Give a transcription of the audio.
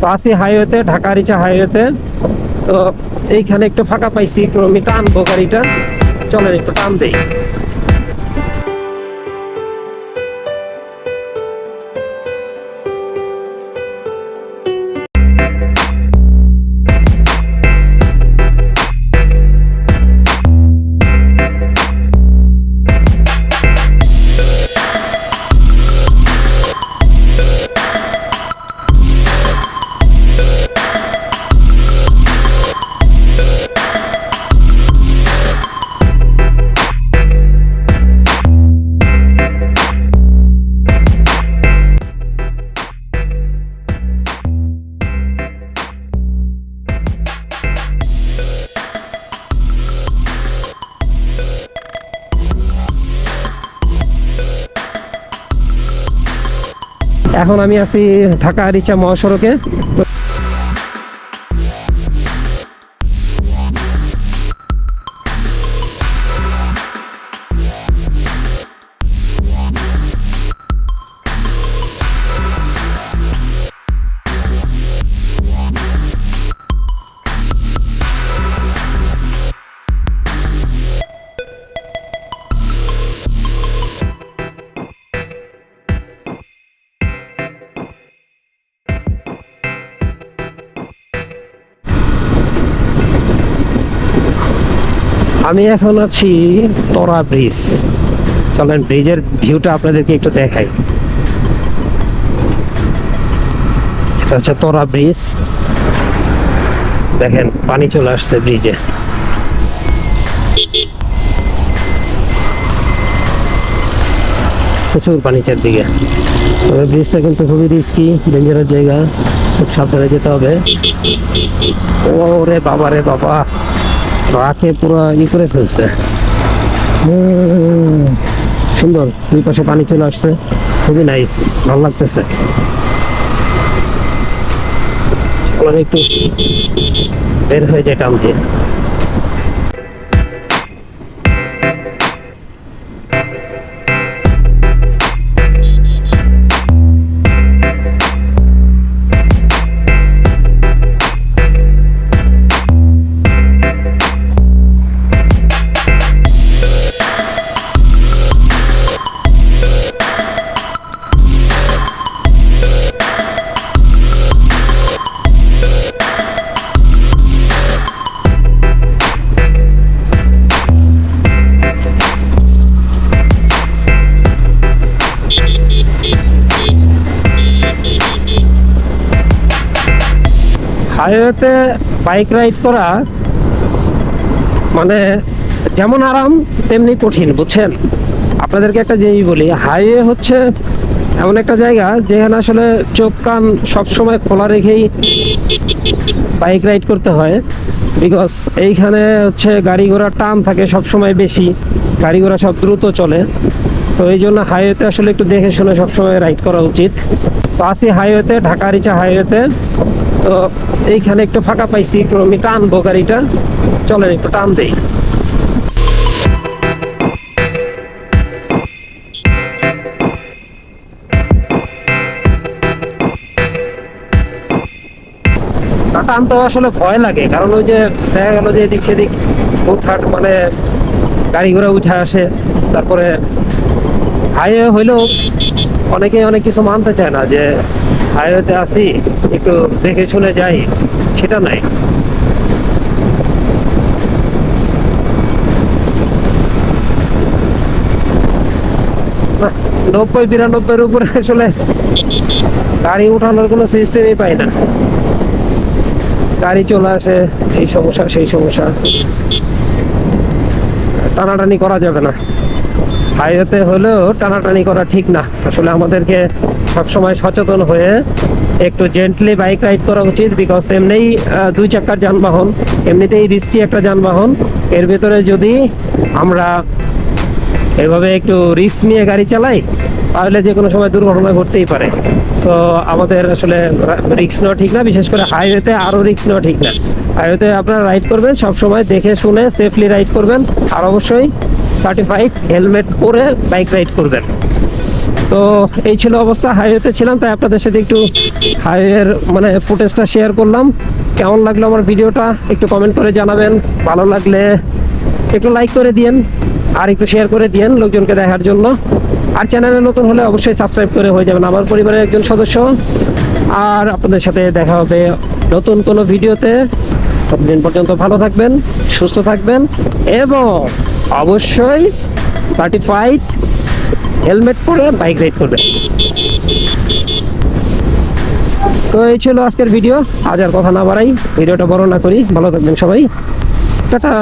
তো হাইওয়েতে, ঢাকা রিচা হাইওয়েতে। তো এইখানে একটু ফাঁকা পাইছি একটু আমি টানবো গাড়িটা। চলেন একটু টান দেই। এখন আমি আছি ঢাকা রিচা মহাসড়কে। তো আমি এখন আছি তোরা ব্রিজ চলেন ব্রিজের ভিউটা আপনাদেরকে একটু দেখাই। হচ্ছে তোরা ব্রিজ দেখেন, পানি চলে আসছে ব্রিজে প্রচুর পানি চারদিকে তবে ব্রিজটা কিন্তু খুবই রিস্কি ডেঞ্জারাস জায়গা। খুব সাবধানে যেতে হবে। ওরে বাবা রে বাবা। রাকে পুরো ই করে ফেলছে। সুন্দর, দুই পাশে পানি চলে আসছে। খুবই নাইস ভালো লাগতেছে। একটু বের হয়ে যায় কাম দিয়ে হাইওয়েতে বাইক রাইড করা মানে যেমন আরাম, তেমনি কঠিন, বুঝছেন? আপনাদেরকে একটা যেই বলি, হাইওয়ে হচ্ছে এমন একটা জায়গা যেখানে আসলে চোখ, কান সবসময় খোলা রেখেই বাইক রাইড করতে হয়। বিকজ এইখানে হচ্ছে গাড়ি ঘোড়ার টান থাকে সবসময় বেশি, গাড়ি ঘোড়া সব দ্রুত চলে। তো এই জন্য হাইওয়েতে আসলে একটু দেখে শুনে সবসময় রাইড করা উচিত। তো আসি হাইওয়েতে ঢাকা রিচা হাইওয়েতে। তো এইখানে একটু ফাঁকা পাইছি একটু আমি টানবো গাড়িটা। চলেন একটু টান দেই। টানতে আসলে ভয় লাগে, কারণ ওই যে দেখা গেল যে এদিক সেদিক হুটহাট মানে গাড়ি ঘোড়া উঠে আসে, তারপরে হাইওয়ে হইলেও অনেকে অনেক কিছু মানতে চায় না যে হাইওয়েতে আসি একটু দেখে শুনে যাই, সেটা নাই। নব্বই বিরানব্বইয়ের উপরে আসলে গাড়ি উঠানোর কোনো সিস্টেমই পাই না। গাড়ি চলে আসে, এই সমস্যা, সেই সমস্যা। টানাটানি করা যাবে না। হাইওয়েতে হলেও টানাটানি করা ঠিক না। আসলে আমাদেরকে সবসময় সচেতন হয়ে একটু জেন্টলি বাইক রাইড করা উচিত বিকজ এমনিই দুই চাকার যানবাহন, এমনিতেই রিস্কি একটা যানবাহন। এর ভেতরে যদি আমরা এভাবে একটু রিস্ক নিয়ে গাড়ি চালাই, তাহলে যে কোনো সময় দুর্ঘটনা ঘটতেই পারে। সো আমাদের আসলে রিক্স নেওয়া ঠিক না, বিশেষ করে হাইওয়েতে আরও রিক্স নেওয়া ঠিক না। হাইওয়েতে আপনারা রাইড করবেন সব সময় দেখে শুনে সেফলি রাইড করবেন, আর অবশ্যই সার্টিফাইড হেলমেট পরে বাইক রাইড করবেন। তো এই ছিল অবস্থা হাইওয়েতে ছিলাম, তাই আপনাদের সাথে একটু হাইওয়ের মানে ফুটেজটা শেয়ার করলাম। কেমন লাগল আমার ভিডিওটা? একটু কমেন্ট করে জানাবেন। ভালো লাগলে একটু লাইক করে দিয়েন, আর একটু শেয়ার করে দিয়েন লোকজনকে দেখার জন্য। আর চ্যানেলে নতুন হলে অবশ্যই সাবস্ক্রাইব করে হয়ে যাবেন আমার পরিবারের একজন সদস্য। আর আপনাদের সাথে দেখা হবে নতুন কোনো ভিডিওতে। ততদিন পর্যন্ত ভালো থাকবেন, সুস্থ থাকবেন, এবং অবশ্যই সার্টিফাইড হেলমেট পরে বাইক রাইড করবে। তো এই ছিল আজকের ভিডিও। আজ আর কথা না বাড়াই। ভিডিওটা বড় না করি। ভালো থাকবেন সবাই। টাটা।